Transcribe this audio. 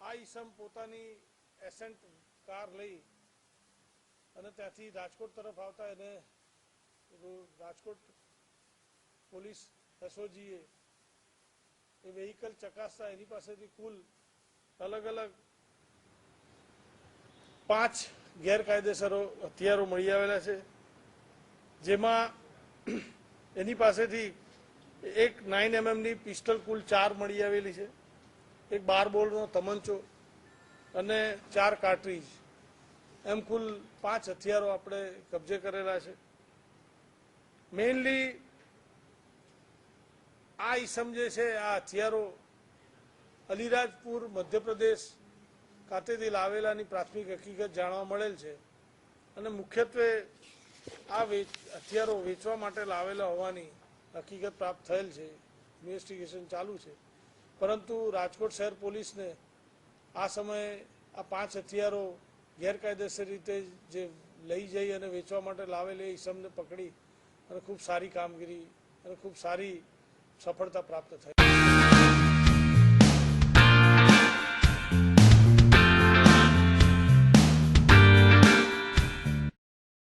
આ ઈસમ પોતાની ascent car લઈ અને ત્યાંથી રાજકોટ તરફ આવતા એને રાજકોટ પોલીસ એસઓજીએ એ વેહિકલ ચકાસતા એની પાસેથી કુલ અલગ અલગ પાંચ ગેરકાયદેસરો હથિયારો મળી આવેલા છે, જેમાં એની પાસેથી એક નાઇન એમએમની પિસ્ટલ કુલ ચાર મળી આવેલી છે. એક બાર બોલનો તમંચો અને ચાર કાર્ટ્રીજ એમ કુલ પાંચ હથિયારો આપણે કબજે કરેલા છે. મેઇનલી આ ઈસમ જે છે, આ હથિયારો અલીરાજપુર, મધ્યપ્રદેશ ખાતેથી લાવેલાની પ્રાથમિક હકીકત જાણવા મળેલ છે. અને મુખ્યત્વે આ હથિયારો વેચવા માટે લાવેલા હોવાની હકીકત પ્રાપ્ત થયેલ છે. ઇન્વેસ્ટિગેશન ચાલુ છે. પરંતુ રાજકોટ શહેર પોલીસને આ સમયે આ પાંચ હથિયારો ગેરકાયદેસર રીતે જે લઈ જઈ અને વેચવા માટે લાવેલી ઇસમને પકડી અને ખૂબ સારી કામગીરી અને ખૂબ સારી સફળતા પ્રાપ્ત થઈ.